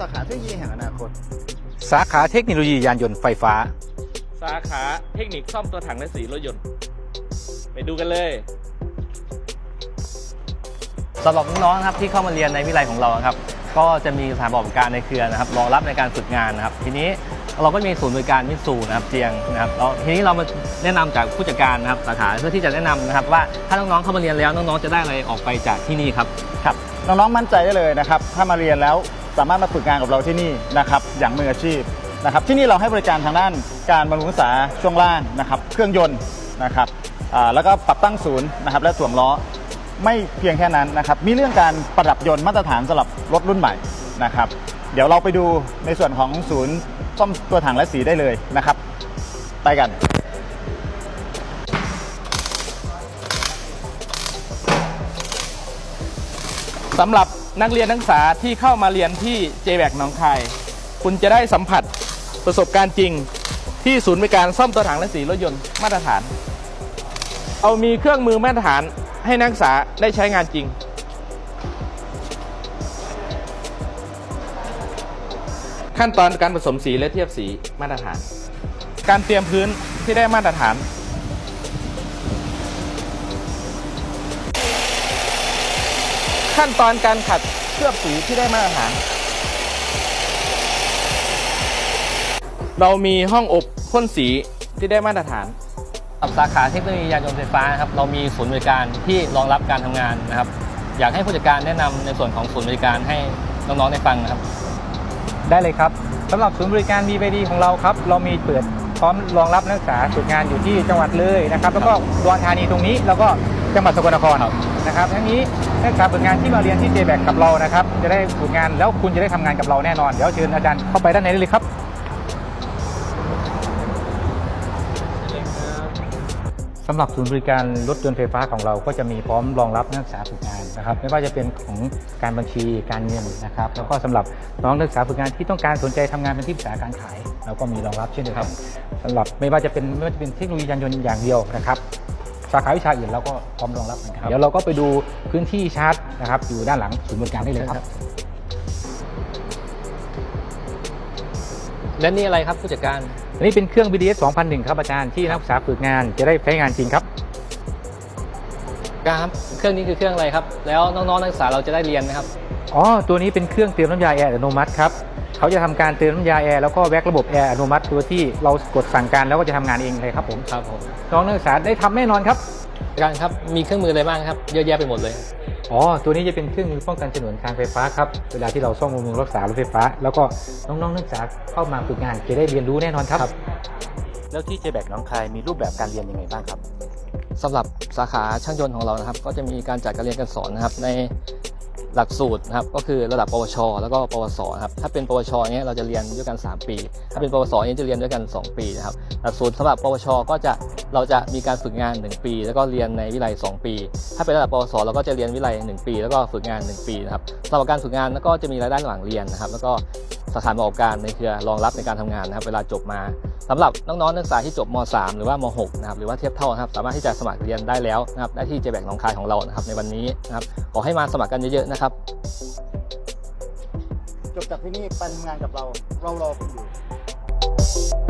สาขาเทคโนโลยีแห่งอนาคต สาขาเทคโนโลยียานยนต์ไฟฟ้า สาขาเทคนิคซ่อมตัวถังและสีรถยนต์ ไปดูกันเลยสำหรับน้องๆนะครับที่เข้ามาเรียนในวิทยาลัยของเราครับ ก็จะมีสถานประกอบการในเครือนะครับรองรับในการฝึกงานนะครับ ทีนี้เราก็มีศูนย์บริการมิตซูนะครับเจียงนะครับแล้วทีนี้เรามาแนะนำจากผู้จัดการนะครับสาขาเพื่อที่จะแนะนำนะครับว่าถ้าน้องๆเข้ามาเรียนแล้วน้องๆจะได้อะไรออกไปจากที่นี่ครับ ครับน้องๆมั่นใจได้เลยนะครับ ถ้ามาเรียนแล้ว สามารถมาฝึกงานกับเราที่นี่นะครับอย่างมืออาชีพนะครับที่นี่เราให้บริการทางด้านการบำรุงรักษาช่วงล่างนะครับเครื่องยนต์นะครับแล้วก็ปรับตั้งศูนย์นะครับและถ่วงล้อไม่เพียงแค่นั้นนะครับมีเรื่องการประดับยนต์มาตรฐานสำหรับรถรุ่นใหม่นะครับเดี๋ยวเราไปดูในส่วนของศูนย์ซ่อมตัวถังและสีได้เลยนะครับ ไปกัน สำหรับ นักเรียนนักศึกษาที่เข้ามาเรียนที่ j b a c หนองคาย คุณจะได้สัมผัสประสบการณ์จริงที่ศูนย์บริการซ่อมตัวถังและสีรถยนต์มาตรฐาน เอามีเครื่องมือมาตรฐานให้นักศึกษาได้ใช้งานจริง ขั้นตอนการผสมสีและเทียบสีมาตรฐาน การเตรียมพื้นที่ได้มาตรฐาน ขั้นตอนการขัดเคลือบสีที่ได้มาตรฐาน เรามีห้องอบพ่นสีที่ได้มาตรฐานกับสาขาเทคโนโลยียานยนต์ไฟฟ้านะครับเรามีศูนย์บริการที่รองรับการทำงานนะครับ อยากให้ผู้จัดการแนะนำในส่วนของศูนย์บริการให้น้องๆได้ฟังนะครับ ได้เลยครับสำหรับศูนย์บริการ BBD ของเราครับ เรามีเปิดพร้อมรองรับนักศึกษาฝึกงานอยู่ที่จังหวัดเลยนะครับ แล้วก็อุดรธานีตรงนี้แล้วก็จังหวัดสกลนครครับนะครับทั้งนี้นั กศึกษาฝึกงานที่มาเรียนที่ j b a c กับเรานะครับ จะได้ฝึกงานแล้วคุณจะได้ทำงานกับเราแน่นอน เดี๋ยวเชิญอาจารย์เข้าไปด้านในได้เลยครับสำหรับศูนย์บริการรถยนต์ไฟฟ้าของเราก็จะมีพร้อมรองรับนักศึกษาฝึกงานนะครับ ไม่ว่าจะเป็นของการบัญชีการเงินนะครับ แล้วก็สำหรับน้องนักศึกษาฝึกงานที่ต้องการสนใจทำงานเป็นที่ปรึกษาการขาย เราก็มีรองรับเช่นเดียวกันสำหรับไม่ว่าจะเป็นไม่ว่าจะเป็นเทคโนโลยียานยนต์อย่างเดียวนะครับ สาขาวิชาอื่นเราก็พร้อมรองรับเหมือนกันเดี๋ยวเราก็ไปดูพื้นที่ชาร์จนะครับอยู่ด้านหลังศูนย์บริการได้เลยครับ และนี่อะไรครับผู้จัดการ อันนี้เป็นเครื่อง BDS 2001 ครับอาจารย์ที่นักศึกษาฝึกงานจะได้ใช้งานจริงครับ ครับ เครื่องนี้คือเครื่องอะไรครับ แล้วน้องๆนักศึกษาเราจะได้เรียนไหมครับ อ๋อ ตัวนี้เป็นเครื่องเตรียมน้ำยาแอร์อัตโนมัติครับ เขาจะทำการเติมน้ำยาแอร์แล้วก็แว็กระบบแอร์อัตโนมัติตัวที่เรากดสั่งการแล้วก็จะทำงานเองเลยครับผมครับผมน้องนักศึกษาได้ทำแน่นอนครับผู้จัดการครับมีเครื่องมืออะไรบ้างครับเยอะแยะไปหมดเลยอ๋อ ตัวนี้จะเป็นเครื่องมือป้องกันฉนวนทางไฟฟ้าครับ เวลาที่เราซ่อมบำรุงรักษารถไฟฟ้า แล้วก็น้องๆนักศึกษาเข้ามาฝึกงานจะได้เรียนรู้แน่นอนครับ แล้วที่เจแบกน้องคายมีรูปแบบการเรียนยังไงบ้างครับสำหรับสาขาช่างยนต์ของเรานะครับ ก็จะมีการจัดการเรียนการสอนนะครับ ใน หลักสูตรนะครับก็คือระดับปวช แล้วก็ปวสครับถ้าเป็นปวชเนี้ยเราจะเรียนด้วยกัน 3 ปี ถ้าเป็นปวสเนี้ยจะเรียนด้วยกัน 2 ปีนะครับหลักสูตรสำหรับปวช ก็จะเราจะมีการฝึกงาน 1 ปี แล้วก็เรียนในวิไล2ปี ถ้าเป็นระดับปวสเราก็จะเรียนวิไล1ปี แล้วก็ฝึกงาน 1 ปีนะครับสำหรับการฝึกงานแล้วก็จะมีรายได้ระหว่างเรียนนะครับแล้วก็สถานประกอบการในเครือรองรับในการทำงานนะครับเวลาจบมา สำหรับน้องๆนักศึกษาที่จบม .3 หรือว่าม .6 นะครับหรือว่าเทียบเท่านะครับสามารถที่จะสมัครเรียนได้แล้วนะครับได้ที่เจแบกหนองคายของเรานะครับในวันนี้นะครับขอให้มาสมัครกันเยอะๆนะครับจบจากที่นี่ไปทำงานกับเรา เรารอคุณอยู่